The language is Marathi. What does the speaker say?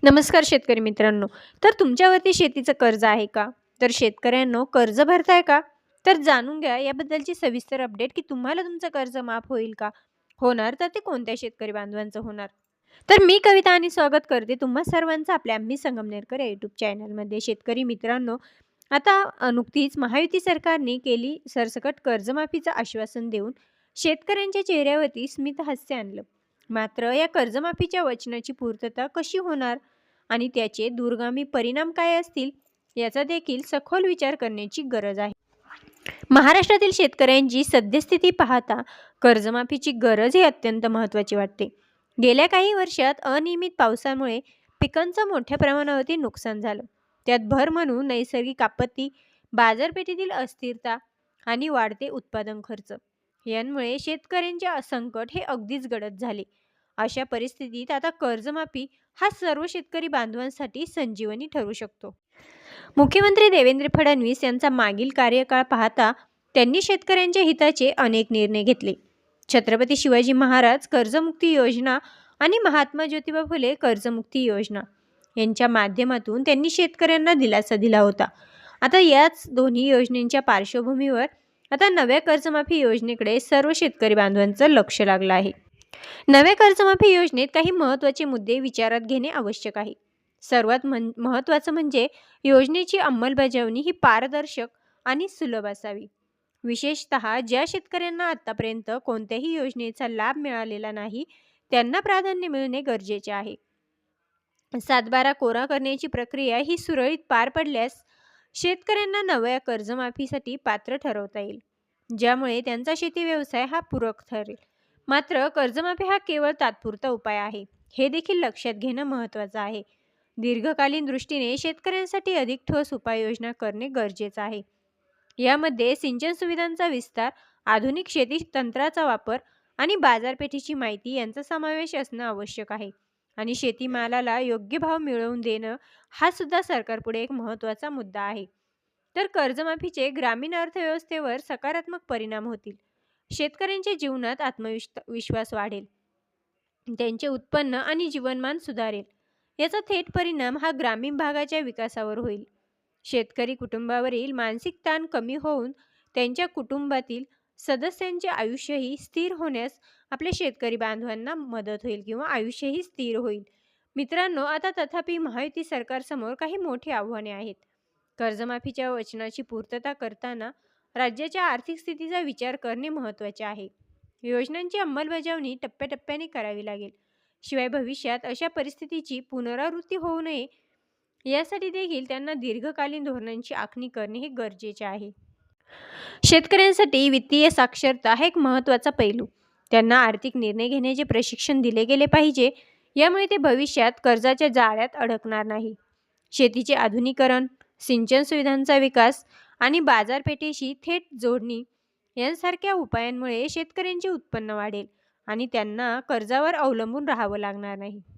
नमस्कार शेतकरी मित्रांनो. तर तुमच्यावरती शेतीचं कर्ज आहे का? तर शेतकऱ्यांनो कर्ज भरताय का? तर जाणून घ्या याबद्दलची सविस्तर अपडेट की तुम्हाला तुमचं कर्ज माफ होईल का? होणार तर ते कोणत्या शेतकरी बांधवांचं होणार? तर मी कविता आणि स्वागत करते तुम्हा सर्वांचं आपल्या आम्ही संगमनेरकर या यूट्यूब चॅनलमध्ये शेतकरी मित्रांनो आता नुकतीच महायुती सरकारने केली सरसकट कर्जमाफीचं आश्वासन देऊन शेतकऱ्यांच्या चेहऱ्यावरती स्मितहास्य आणलं. मात्र या कर्जमाफीच्या वचनाची पूर्तता कशी होणार आणि त्याचे दूरगामी परिणाम काय असतील याचा देखील सखोल विचार करण्याची गरज आहे. महाराष्ट्रातील शेतकऱ्यांची सद्यस्थिती पाहता कर्जमाफीची गरज ही अत्यंत महत्त्वाची वाटते. गेल्या काही वर्षात अनियमित पावसामुळे पिकांचं मोठ्या प्रमाणावरती नुकसान झालं. त्यात भर म्हणून नैसर्गिक आपत्ती बाजारपेठेतील अस्थिरता आणि वाढते उत्पादन खर्च यांमुळे शेतकऱ्यांचे संकट हे अगदीच गडद झाले. अशा परिस्थितीत आता कर्जमाफी हा सर्व शेतकरी बांधवांसाठी संजीवनी ठरू शकतो. मुख्यमंत्री देवेंद्र फडणवीस यांचा मागील कार्यकाळ पाहता त्यांनी शेतकऱ्यांच्या हिताचे अनेक निर्णय घेतले. छत्रपती शिवाजी महाराज कर्जमुक्ती योजना आणि महात्मा ज्योतिबा फुले कर्जमुक्ती योजना यांच्या माध्यमातून त्यांनी शेतकऱ्यांना दिलासा दिला होता. आता याच दोन्ही योजनेच्या पार्श्वभूमीवर आता नव्या कर्जमाफी योजनेकडे सर्व शेतकरी बांधवांचं लक्ष लागलं आहे. नव्या कर्जमाफी योजनेत काही महत्त्वाचे मुद्दे विचारात घेणे आवश्यक आहे. सर्वात म्हण महत्त्वाचं म्हणजे योजनेची अंमलबजावणी ही पारदर्शक आणि सुलभ असावी. विशेषत ज्या शेतकऱ्यांना आत्तापर्यंत कोणत्याही योजनेचा लाभ मिळालेला नाही त्यांना प्राधान्य मिळणे गरजेचे आहे. सातबारा कोरा करण्याची प्रक्रिया ही सुरळीत पार पडल्यास शेतकऱ्यांना नव्या कर्जमाफीसाठी पात्र ठरवता येईल ज्यामुळे त्यांचा शेती व्यवसाय हा पूरक ठरेल. मात्र कर्जमाफी हा केवळ तात्पुरता उपाय आहे. हे देखील लक्षात घेणं महत्त्वाचं आहे. दीर्घकालीन दृष्टीने शेतकऱ्यांसाठी अधिक ठोस उपाययोजना करणे गरजेचं आहे. यामध्ये सिंचन सुविधांचा विस्तार आधुनिक शेती तंत्राचा वापर आणि बाजारपेठेची माहिती यांचा समावेश असणं आवश्यक आहे. आणि शेतीमालाला योग्य भाव मिळवून देणं हा सुद्धा सरकारपुढे एक महत्त्वाचा मुद्दा आहे. तर कर्जमाफीचे ग्रामीण अर्थव्यवस्थेवर सकारात्मक परिणाम होतील. शेतकऱ्यांच्या जीवनात आत्मविश् विश्वास वाढेल. त्यांचे उत्पन्न आणि जीवनमान सुधारेल. याचा थेट परिणाम हा ग्रामीण भागाच्या विकासावर होईल. शेतकरी कुटुंबावरील मानसिक ताण कमी होऊन त्यांच्या कुटुंबातील सदस्यांचे आयुष्यही स्थिर होण्यास आपल्या शेतकरी बांधवांना मदत होईल किंवा आयुष्यही स्थिर होईल. मित्रांनो आता तथापि महायुती सरकारसमोर काही मोठी आव्हाने आहेत. कर्जमाफीच्या वचनाची पूर्तता करताना राज्याच्या आर्थिक स्थितीचा विचार करणे महत्त्वाचे आहे. योजनांची अंमलबजावणी टप्प्याटप्प्याने करावी लागेल. शिवाय भविष्यात अशा परिस्थितीची पुनरावृत्ती होऊ नये यासाठी देखील त्यांना दीर्घकालीन धोरणांची आखणी करणे हे गरजेचे आहे. शेतकऱ्यांसाठी वित्तीय साक्षरता हा एक महत्त्वाचा पैलू. त्यांना आर्थिक निर्णय घेण्याचे प्रशिक्षण दिले गेले पाहिजे यामुळे ते भविष्यात कर्जाच्या जाळ्यात अडकणार नाही. शेतीचे आधुनिकरण सिंचन सुविधांचा विकास आणि बाजारपेठेशी थेट जोडणी यांसारख्या उपायांमुळे शेतकऱ्यांचे उत्पन्न वाढेल आणि त्यांना कर्जावर अवलंबून राहावं लागणार नाही.